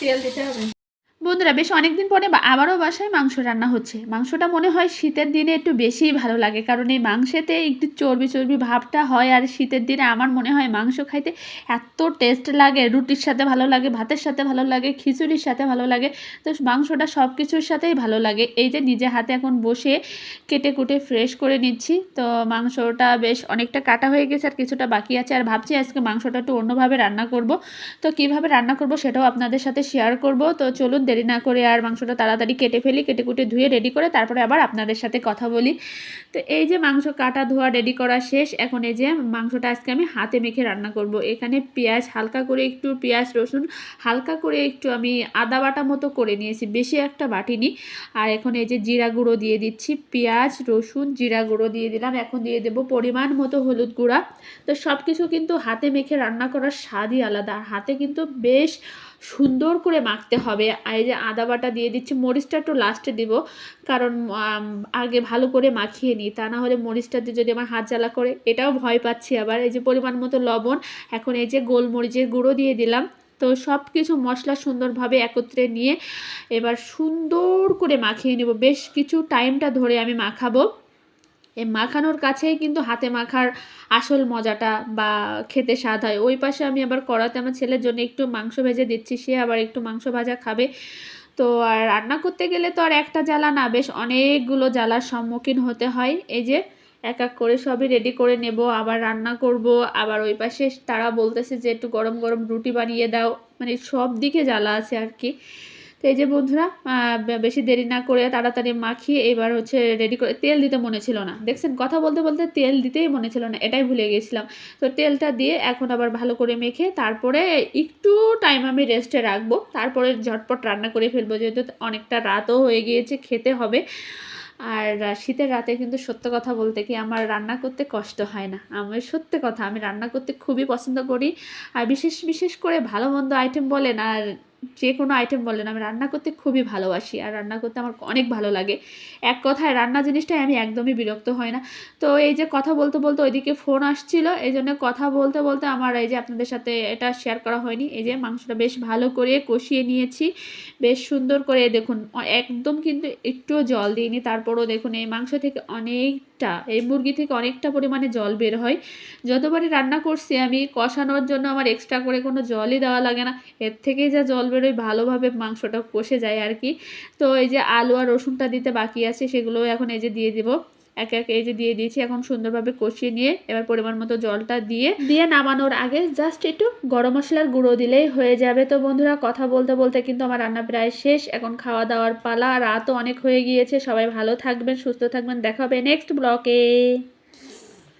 তেল দিতে হবে। বন্ধুরা, বেশ অনেকদিন পরে আবারও বাসায় মাংস রান্না হচ্ছে। মাংসটা মনে হয় শীতের দিনে একটু বেশিই ভালো লাগে, কারণ এই মাংসেতে একটু চর্বি চর্বি ভাবটা হয়, আর শীতের দিনে আমার মনে হয় মাংস খাইতে এত টেস্ট লাগে, রুটির সাথে ভালো লাগে, ভাতের সাথে ভালো লাগে, খিচুড়ির সাথে ভালো লাগে, তো মাংসটা সব কিছুর সাথেই ভালো লাগে। এই যে নিজে হাতে এখন বসে কেটে কুটে ফ্রেশ করে নিচ্ছি, তো মাংসটা বেশ অনেকটা কাটা হয়ে গেছে আর কিছুটা বাকি আছে, আর ভাবছি আজকে মাংসটা একটু অন্যভাবে রান্না করব। তো কীভাবে রান্না করব সেটাও আপনাদের সাথে শেয়ার করব। তো চলুন দেরি না করে আর মাংসটা তাড়াতাড়ি কেটে ফেলি, কেটে কুটে ধুয়ে রেডি করে তারপরে আবার আপনাদের সাথে কথা বলি। তো এই যে মাংস কাটা ধোয়া রেডি করা শেষ, এখন এই যে মাংসটা আজকে আমি হাতে মেখে রান্না করব। এখানে পেঁয়াজ হালকা করে একটু পেঁয়াজ, রসুন হালকা করে একটু আমি আদা বাটা মতো করে নিয়েছি, বেশি একটা বাটিনি। আর এখন এই যে জিরা গুঁড়ো দিয়ে দিচ্ছি, পেঁয়াজ, রসুন, জিরা গুঁড়ো দিয়ে দিলাম। এখন দিয়ে দেবো পরিমাণ মতো হলুদ গুঁড়া। তো সব কিছু কিন্তু হাতে মেখে রান্না করার স্বাদই আলাদা। আর হাতে কিন্তু বেশ সুন্দর করে মাখতে হবে। আর এই যে আদা বাটা দিয়ে দিচ্ছি, মরিচটা একটু লাস্টে দিব, কারণ আগে ভালো করে মাখিয়ে নিই, তা না হলে মরিচটা দিয়ে যদি আমার হাত জ্বালা করে, এটাও ভয় পাচ্ছি আবার। এই যে পরিমাণ মতো লবণ, এখন এই যে গোলমরিচের গুঁড়ো দিয়ে দিলাম। তো সব কিছু মশলা সুন্দরভাবে একত্রে নিয়ে, এবার সুন্দর করে মাখিয়ে নেব। বেশ কিছু টাইমটা ধরে আমি মাখাবো। এই মাখানোর কাছেই কিন্তু হাতে মাখার আসল মজাটা বা খেতে স্বাদ হয়। ওই পাশে আমি আবার কড়াতে আমার ছেলের জন্য একটু মাংস ভেজে দিচ্ছি, সে আবার একটু মাংস ভাজা খাবে। তো আর রান্না করতে গেলে তো আর একটা জ্বালা না, বেশ অনেকগুলো জ্বালার সম্মুখীন হতে হয়। এই যে এক এক করে সবই রেডি করে নেব, আবার রান্না করব, আবার ওই পাশে তারা বলতেছে যে একটু গরম গরম রুটি বানিয়ে দাও। মানে সব দিকে জ্বালা আছে আর কি। তো এই যে বন্ধুরা বেশি দেরি না করে তাড়াতাড়ি মাখিয়ে এবার হচ্ছে রেডি করে তেল দিতে মনে ছিল না। দেখছেন, কথা বলতে বলতে তেল দিতেই মনে ছিল না, এটাই ভুলে গেছিলাম। তো তেলটা দিয়ে এখন আবার ভালো করে মেখে তারপরে একটু টাইম আমি রেস্টে রাখব। তারপরে ঝটপট রান্না করে ফেলব, যেহেতু অনেকটা রাতও হয়ে গিয়েছে, খেতে হবে। আর শীতের রাতে কিন্তু সত্য কথা বলতে কি আমার রান্না করতে কষ্ট হয় না। আমি সত্যি কথা, আমি রান্না করতে খুবই পছন্দ করি। আর বিশেষ বিশেষ করে ভালো মন্দ আইটেম বলেন, আর যে কোনো আইটেম বলেন, আমি রান্না করতে খুবই ভালোবাসি আর রান্না করতে আমার অনেক ভালো লাগে। এক কথায় রান্না জিনিসটাই আমি একদমই বিরক্ত হয় না। তো এই যে কথা বলতে বলতে ওইদিকে ফোন আসছিল এই জন্য কথা বলতে বলতে আমার এই যে আপনাদের সাথে এটা শেয়ার করা হয়নি। এই যে মাংসটা বেশ ভালো করে কষিয়ে নিয়েছি, বেশ সুন্দর করে, দেখুন, একদম কিন্তু একটুও জল দিইনি। তারপরও দেখুন, এই মাংস থেকে অনেকটা, এই মুরগি থেকে অনেকটা পরিমাণে জল বের হয়। যতবারই রান্না করছি আমি কষানোর জন্য আমার এক্সট্রা করে কোনো জলই দেওয়া লাগে না। এর থেকেই যা জল বেরোয় ভালোভাবে মাংসটা কষে যায় আর কি। তো এই যে আলু আর রসুনটা দিতে বাকি আছে সেগুলো এখন এই যে দিয়ে দিব। এক এক এই যে দিয়ে দিয়েছি, এখন সুন্দরভাবে কষিয়ে নিয়ে এবার পরিমাণ মতো জলটা দিয়ে দিয়ে নামানোর আগে জাস্ট একটু গরম মশলার গুঁড়ো দিলেই হয়ে যাবে। তো বন্ধুরা, কথা বলতে বলতে কিন্তু আমার রান্না প্রায় শেষ। এখন খাওয়া দাওয়ার পালা, রাতও অনেক হয়ে গিয়েছে। সবাই ভালো থাকবেন, সুস্থ থাকবেন। দেখা হবে নেক্সট ব্লকে